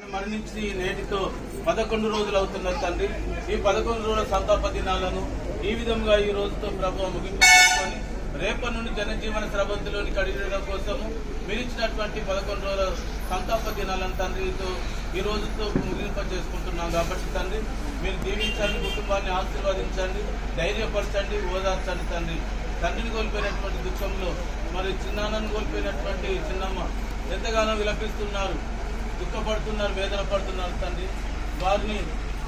ఆయన మరణించి నేటితో పదకొండు రోజులు అవుతున్నది తండ్రి. ఈ పదకొండు రోజుల సంతాప దినాలను ఈ విధంగా ఈ రోజుతో ప్రభావం ముగింపు చేసుకొని రేపటి నుండి జనజీవన స్రవంతిలోని కడిగడం కోసము మీరు ఇచ్చినటువంటి పదకొండు రోజుల సంతాప దినాలను తండ్రితో ఈ రోజుతో ముగింప చేసుకుంటున్నాం కాబట్టి తండ్రి మీరు దీవించండి కుటుంబాన్ని ఆశీర్వదించండి ధైర్యపరచండి ఓదార్చండి తండ్రి. తండ్రిని కోల్పోయినటువంటి దుఃఖంలో మరి చిన్నాన్నను కోల్పోయినటువంటి చిన్నమ్మ ఎంతగానో విలపిస్తున్నారు. దుఃఖపడుతున్నారు వేదన పడుతున్నారు తండ్రి. వారిని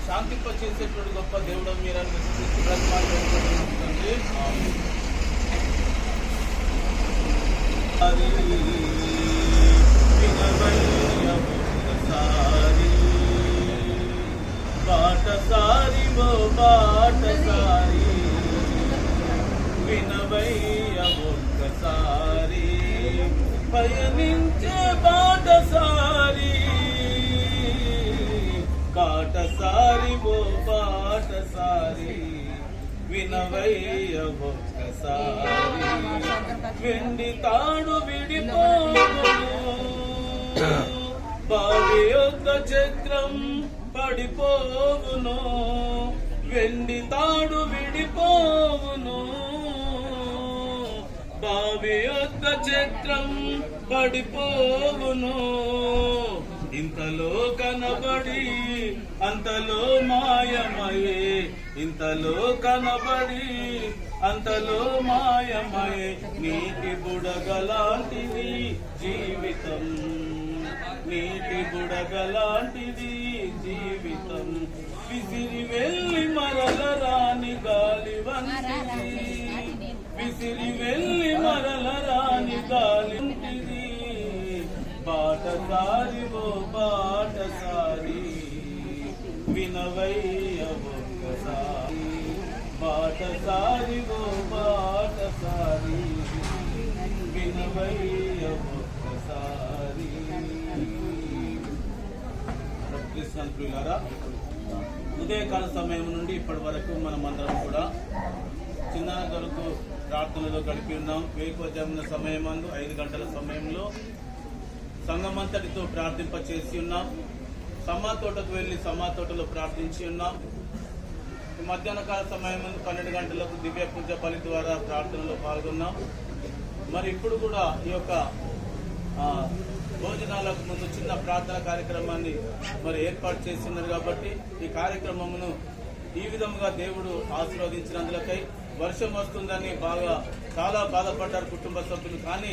శాంతింప చేసేటువంటి గొప్ప దేవుడు మీరు విశ్వసిస్తూ బ్రతిమాలు వేడుకుంటున్నాం తండ్రి. ఆమేన్. అది వినవయ్య బాటసారి బాటసారి వినవయ్య ఒక్కసారి పయనించే బాటసారి బాటసారి ఓ బాటసారి వినవయ్య ఒక్కసారి. వెండి తాడు విడిపోవును బావి యొక్క చక్రం పడిపోవును వెండి తాడు విడిపోవును బావి యొక్క చక్రం పడిపోవును. ఇంతలో కనబడి అంతలో మాయమయే ఇంతలో కనబడి అంతలో మాయమయే నీటి బుడగలాంటిది జీవితం. నీటి బుడగలాంటిది జీవితం. విసిరి వెళ్ళి మరల రాని గాలి వంటిది. సారి ఓ వినవై వినవయ్య ఒక్కసారి. బాటసారి ఓ బాటసారి వినవయ్య ఒక్కసారి. కృష్ణ ప్రియులారా ఉదయకాల సమయం నుండి ఇప్పటి వరకు మనం అందరం కూడా చిన్న కొరకు ప్రార్థనలో గడిపి ఉన్నాం. వేకోజామున సమయం అందు ఐదు గంటల సమయంలో సంఘమంతటితో ప్రార్థింప చేసి ఉన్నాం. సమ్మా తోటకు వెళ్ళి సమ్మా తోటలో ప్రార్థించి ఉన్నాం. మధ్యాహ్న కాల సమయం పన్నెండు గంటలకు దివ్య పూజ బలి ద్వారా ప్రార్థనలో పాల్గొన్నాం. మరి ఇప్పుడు కూడా ఈ యొక్క భోజనాలకు ముందు చిన్న ప్రార్థన కార్యక్రమాన్ని మరి ఏర్పాటు చేస్తున్నారు కాబట్టి ఈ కార్యక్రమమును ఈ విధముగా దేవుడు ఆశీర్వదించినందులకై వర్షం వస్తుందని బాగా చాలా బాధపడ్డారు కుటుంబ సభ్యులు. కానీ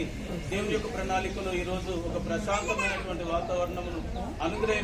దేవుని యొక్క ప్రణాళికలో ఈ రోజు ఒక ప్రశాంతమైనటువంటి వాతావరణమును అనుగ్రహం